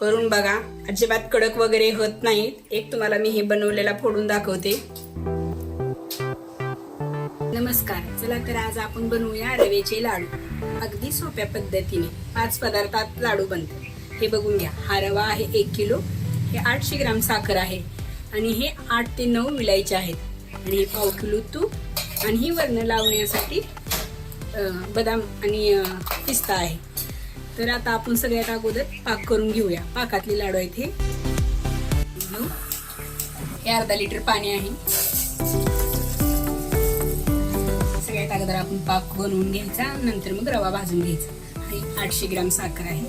करून बघा. अजिबात कडक वगैरे होत नाहीत एक तुम्हाला मी हे बनवलेला फोडून दाखवते. नमस्कार. चला तर आज आपण बनवूया रवेचे लाडू. अगदी सोप्या पद्धतीने. पाच पदार्थात लाडू बनतात. हे बघून घ्या. हा रवा आहे एक किलो. हे आठशे ग्राम साखर आहे. आणि हे आठ ते नऊ विलायचे आहेत. आणि हे पाव किलो तूप आणि ही वर्ण लावण्यासाठी बदाम आणि पिस्ता आहे. तर आता आपण सगळ्यात अगोदर पाक करून घेऊया. पाकातले लाडू आहेत हे. हे अर्धा लिटर पाणी आहे. सगळ्यात अगोदर आपण पाक बनवून घ्यायचा नंतर मग रवा भाजून घ्यायचा. आणि आठशे ग्राम साखर आहे.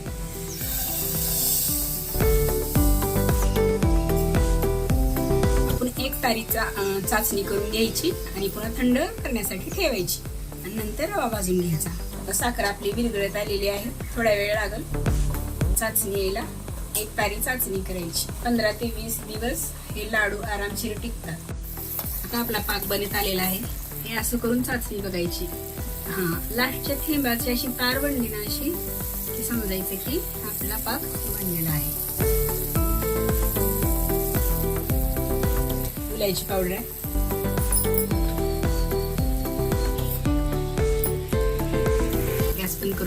आपण एक तारीचा चाचणी करून घ्यायची आणि पुन्हा थंड करण्यासाठी ठेवायची. आणि नंतर रवा भाजून घ्यायचा. साखर आपली विरघळत आलेली आहे. थोडा वेळ लागल. चाचणी यायला. एक तारी चाचणी करायची. पंधरा ते वीस दिवस हे लाडू आरामशीर टिकतात. आता आपला पाक बनत आलेला आहे. हे असं करून चाचणी बघायची. हा लास्टच्या थेंबाची अशी तार बनली ना अशी की समजायचं की आपला पाक बनलेला आहे. इलायची पावडर.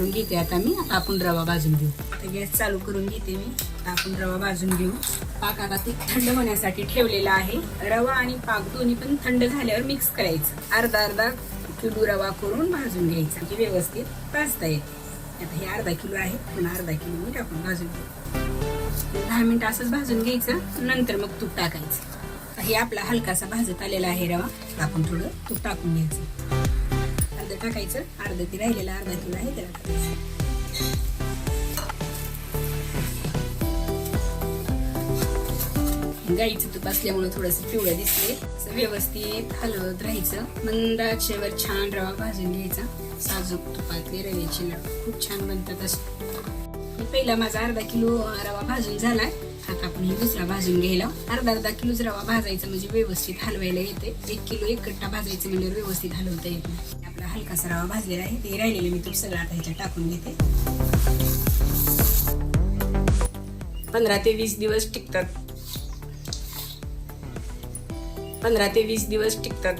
करून घेते आता मी. आता आपण रवा भाजून घेऊ. आता गॅस चालू करून घेते मी. आता आपण रवा भाजून घेऊ. पाक आता ते थंड होण्यासाठी ठेवलेला आहे. रवा आणि पाक दोन्ही पण थंड झाल्यावर मिक्स करायचं. अर्धा अर्धा किलो रवा करून भाजून घ्यायचा. म्हणजे व्यवस्थित भाजता येते. आता हे अर्धा किलो आहे. पुन्हा अर्धा किलो मी टाकून भाजून घेऊ. दहा मिनिट असंच भाजून घ्यायचं. नंतर मग तूप टाकायचं. हे आपला हलकासा भाजत आलेला आहे रवा. आपण थोडं तूप टाकून घ्यायचं. टाकायचं. अर्धा ती राहिलेला अर्धा किलो आहे त्याला टाकायचं. गाईचं तूप असल्यामुळे थोडस पिवळं दिसते व्यवस्थित हलवत राहायचं. मंदाचेवर छान रवा भाजून घ्यायचा. साजूक तुपातले रव्याचे लाडू. खूप छान बनतात असे. मी पहिला माझा अर्धा किलो रवा भाजून झाला आता आपण दुसरा भाजून घ्यायला अर्धा अर्धा किलोच रवा भाजायचा म्हणजे व्यवस्थित हलवायला येते एक किलो एक कट्टा भाजायचं म्हणजे व्यवस्थित हलवता येत नाही. हलकासा रवा भाजलेला आहे. ते राहिलेले मी तूप सगळं आता ह्याच्यात टाकून घेते. पंधरा ते वीस दिवस टिकतात. पंधरा ते वीस दिवस टिकतात.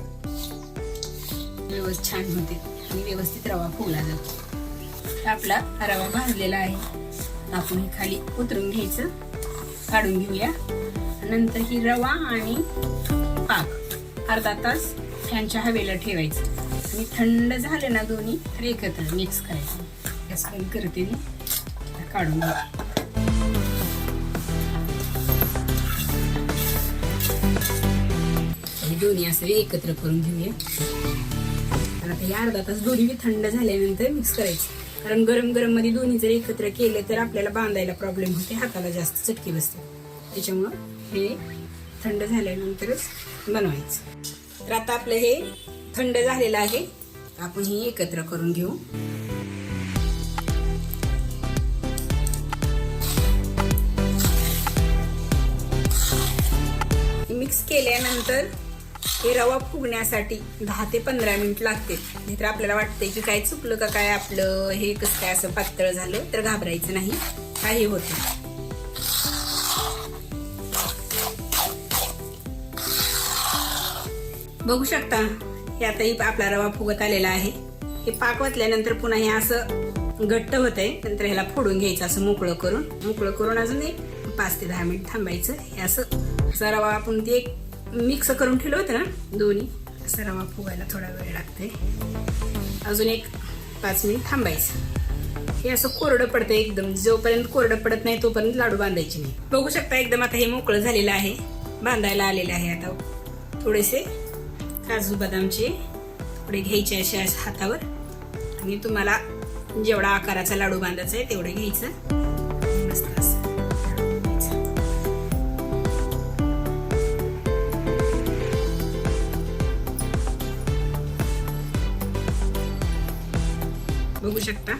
व्यवस्थित छान होते. आणि व्यवस्थित रवा फुगला जातो. आपला रवा भाजलेला आहे. आपण हे खाली उतरून घ्यायचं. काढून घेऊया. नंतर ही रवा आणि पाक अर्धा तास फॅनच्या हवेला ठेवायचं. आणि थंड झालं ना दोन्ही तर एकत्र मिक्स करायचं. गॅस बंद करते मी. काढून घ्या हे दोन्ही असं एकत्र करून घेऊया. तर आता हे अर्धा तास दोन्ही मी थंड झाल्यानंतर मिक्स करायचं. कारण गरम गरममध्ये दोन्ही जर एकत्र केलं तर आपल्याला बांधायला प्रॉब्लेम होते हाताला जास्त चटके बसते. त्याच्यामुळं हे थंड झाल्यानंतरच बनवायचं. तर आता आपलं हे थंड झालेलं आहे. आपण ही एकत्र करून घेऊ. मिक्स केल्यानंतर हे रवा फुगण्यासाठी दहा ते पंधरा मिनिट लागते नाहीतर आपल्याला वाटतंय की काय चुकलं का काय आपलं हे कसं काय असं पातळ झालं तर घाबरायचं नाही. काही होत बघू शकता हे आताही आपला रवा फुगत आलेला आहे. हे पाक वतल्यानंतर पुन्हा हे असं घट्ट होत आहे नंतर ह्याला फोडून घ्यायचं असं मोकळं करून. मोकळं करून अजून एक पाच ते दहा मिनिट थांबायचं. हे असं असा रवा आपण ते एक मिक्स करून ठेवलं होतं ना दोन्ही. असा रवा फुगायला थोडा वेळ लागते अजून एक पाच मिनिट थांबायचं. हे असं कोरडं पडतं एकदम. जोपर्यंत कोरडं पडत नाही तोपर्यंत लाडू बांधायचे नाही. बघू शकता एकदम आता हे मोकळं झालेलं आहे. बांधायला आलेलं आहे आता. थोडेसे काजू बदामचे थोडे घ्यायचे असे हातावर. आणि तुम्हाला जेवढा आकाराचा लाडू बांधायचा आहे तेवढं घ्यायचं. बघू शकता.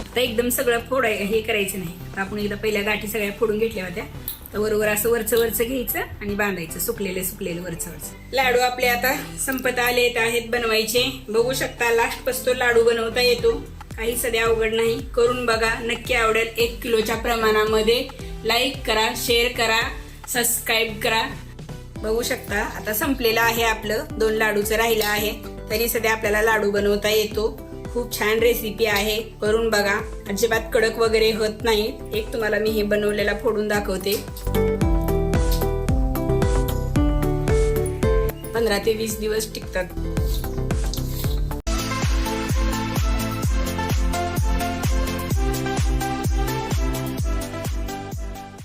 आता एकदम सगळं फोडाय हे करायचं नाही. तर आपण एकदा पहिल्या गाठी सगळ्या फोडून घेतल्या होत्या. तर बरोबर असं वरचं वरचं घ्यायचं आणि बांधायचं सुकलेले सुकलेले वरचं वरचं. लाडू आपले आता संपत आले येत आहेत बनवायचे. बघू शकता लास्ट पस्तो लाडू बनवता येतो. काही सध्या अवघड नाही. करून बघा नक्की आवडेल. एक किलोच्या प्रमाणामध्ये लाईक करा शेअर करा सबस्क्राईब करा. बघू शकता आता संपलेलं आहे आपलं. दोन लाडूचं राहिलं आहे. तरी सध्या आपल्याला लाडू बनवता येतो. खूप छान रेसिपी आहे. करून बघा. अजिबात कडक वगैरे होत नाही. एक तुम्हाला मी हे बनवलेला फोडून दाखवते. पंधरा ते वीस दिवस टिकतात.